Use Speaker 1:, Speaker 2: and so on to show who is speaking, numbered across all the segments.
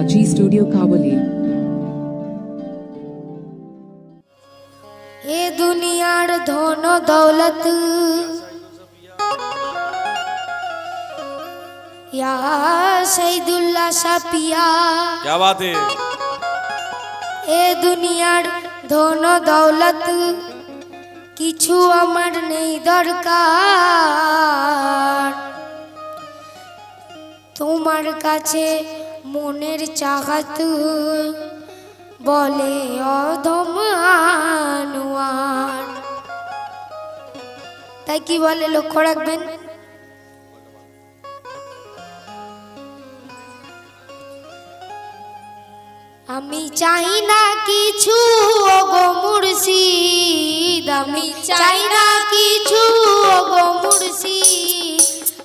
Speaker 1: RG Studio Kawali.
Speaker 2: এ দুনিয়ার ধন দৌলত। ইয়া সৈদুল্লাহ সাপিয়া
Speaker 3: क्या बात है
Speaker 2: এ দুনিয়ার ধন দৌলত। কিছু আমার নেই দরকার। তোমার কাছে মনের চাহা বলে অধমানুয়ান তাই কি বলে লক্ষ্য রাখবেন? আমি চাই না কিছু
Speaker 3: গো
Speaker 2: মুর্শিদ। আমি চাই না কিছু
Speaker 3: গো মুর্শিদ।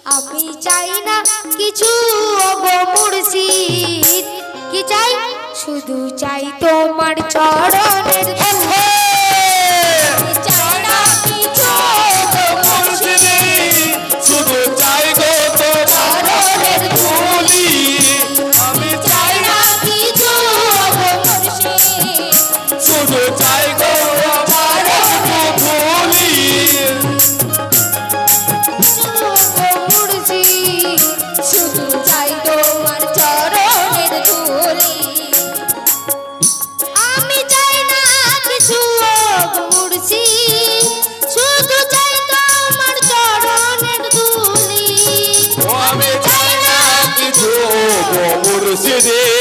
Speaker 2: আমি চাই না কিছু মুর্শিদ। কি চাই? শুধু চাই তোমার চরণের செய்தே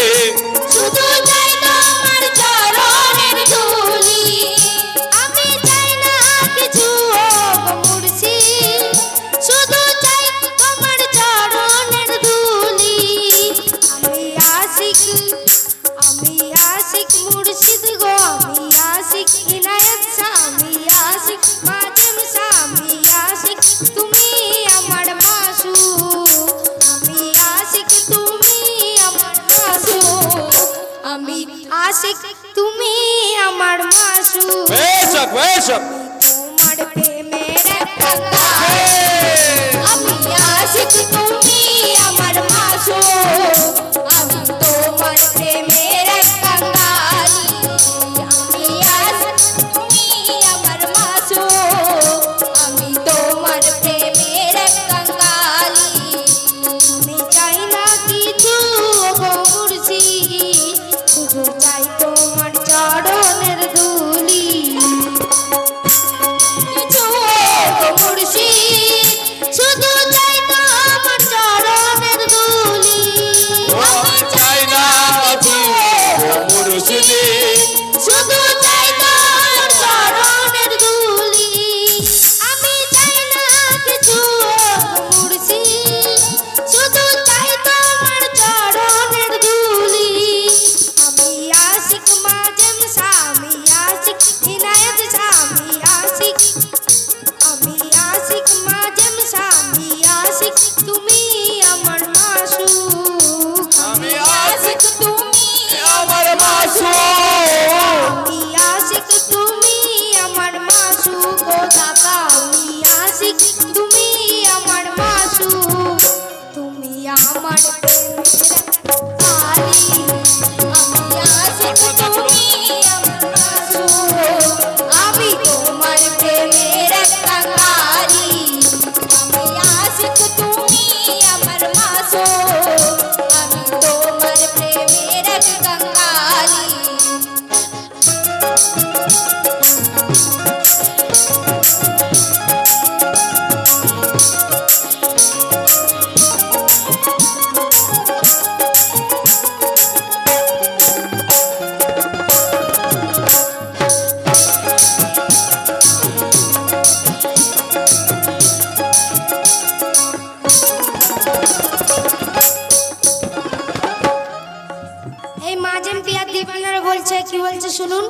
Speaker 2: worship. লাগে বলছে শুনুন।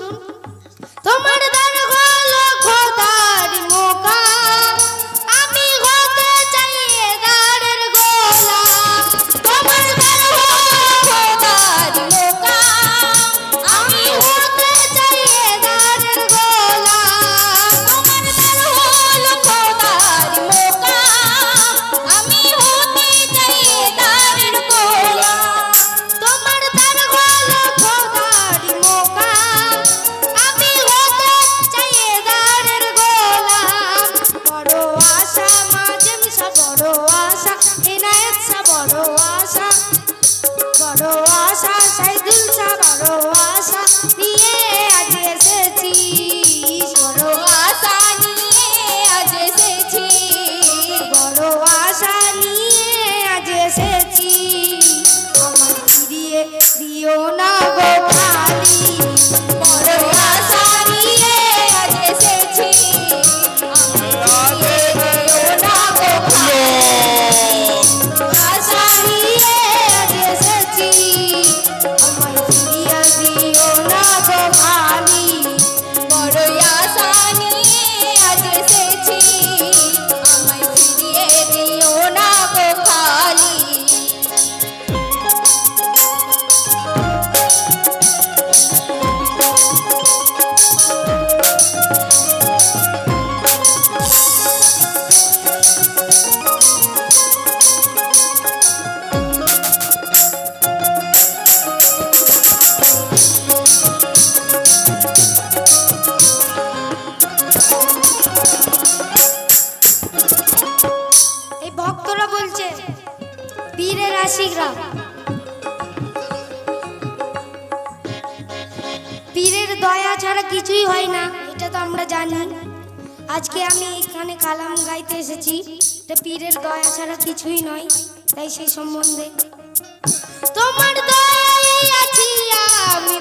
Speaker 2: আশিকরা পীরের দয়া ছাড়া কিছুই হয় না, এটা তো আমরা জানি। আজকে আমি এখানে কালাম গাইতে এসেছি, এটা পীরের দয়া ছাড়া কিছুই নয়, তাই সেই সম্বন্ধে। তোমার দয়াই আছি আমি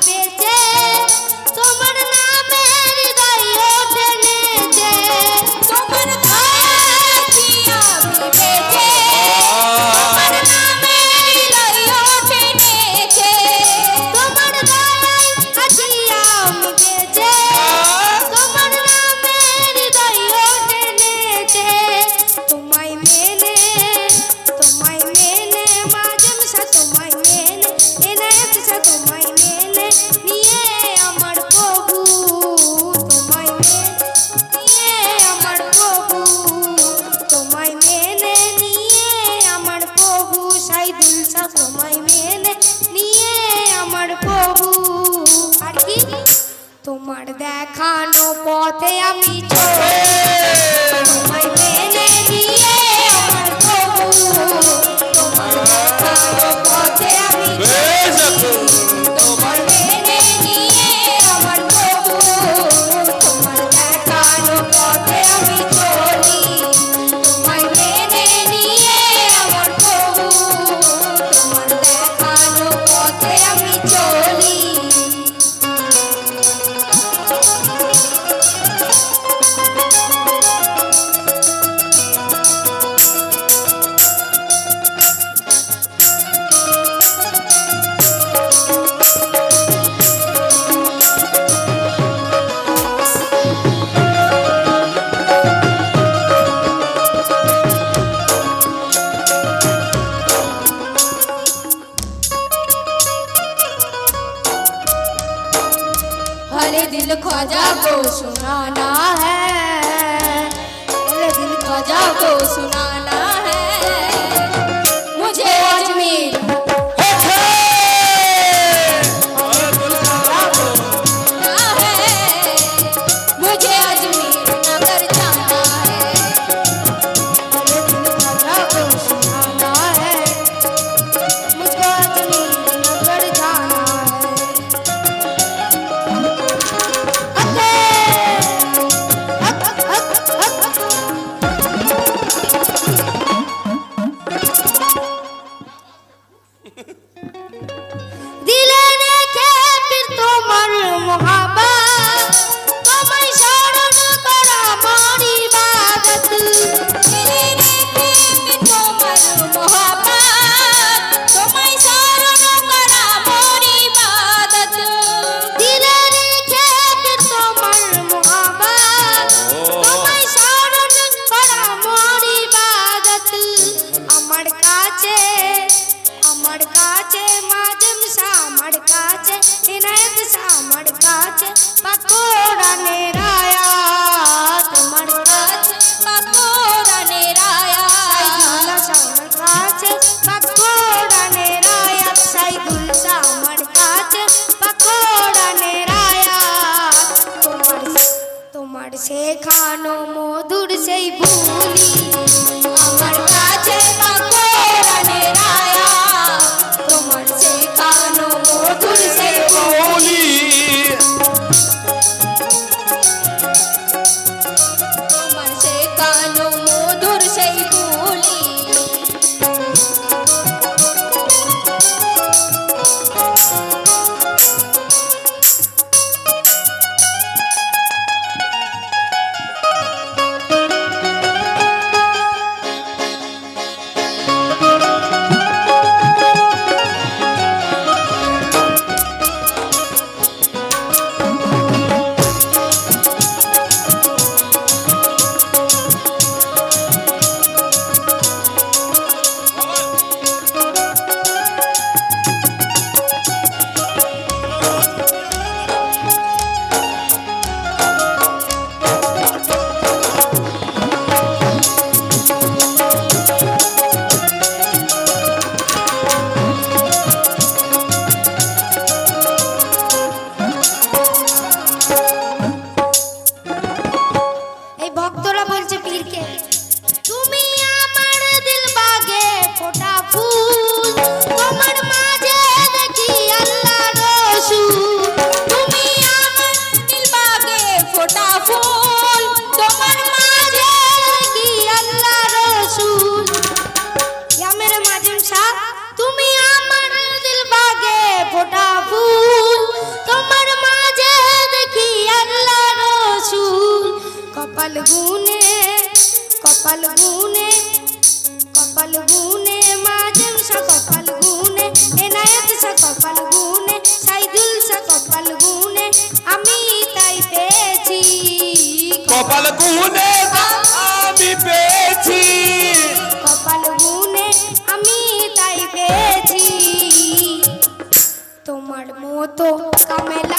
Speaker 2: দেখানো পথে আমি চলে। কপাল গুনে কপাল গুনে কপাল গুনে মাজম সা কপাল গুনে এনায়েত সা কপাল গুনে সাইদুল সা কপাল গুনে আমি তাই পেয়েছি।
Speaker 3: কপাল গুনে আমি পেয়েছি।
Speaker 2: কপাল গুনে আমি তাই পেয়েছি। তোমার মতো কামেলা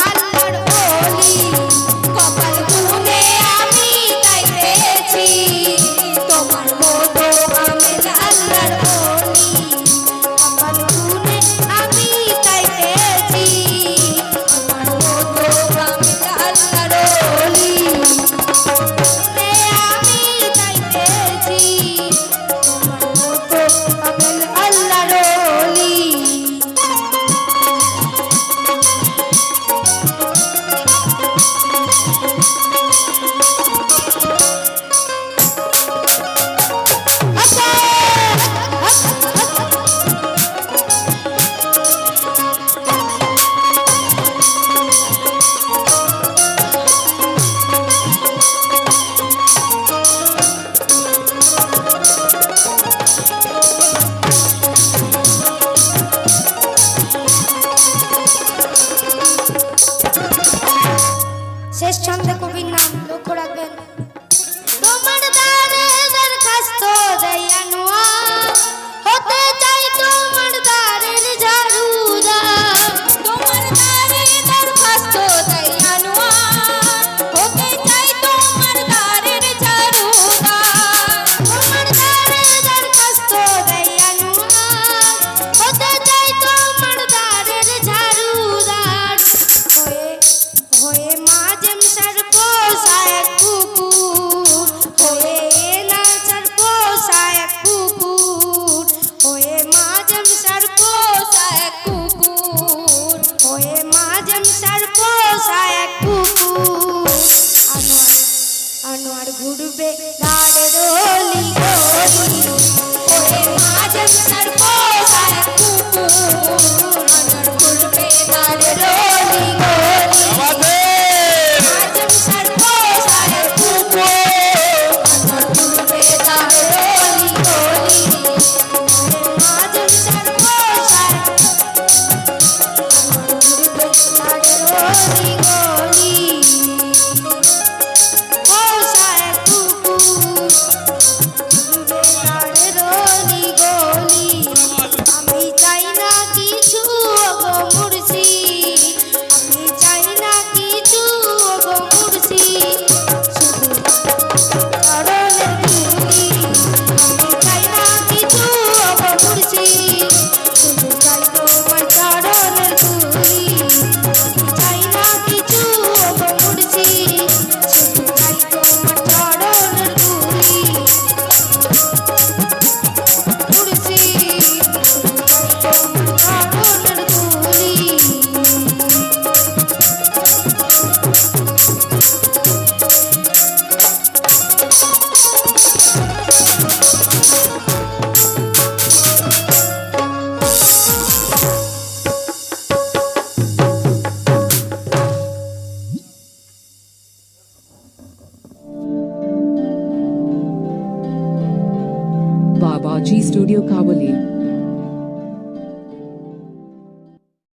Speaker 2: শেষ ছন্দে কবির নাম লক্ষ্য রাখবেন।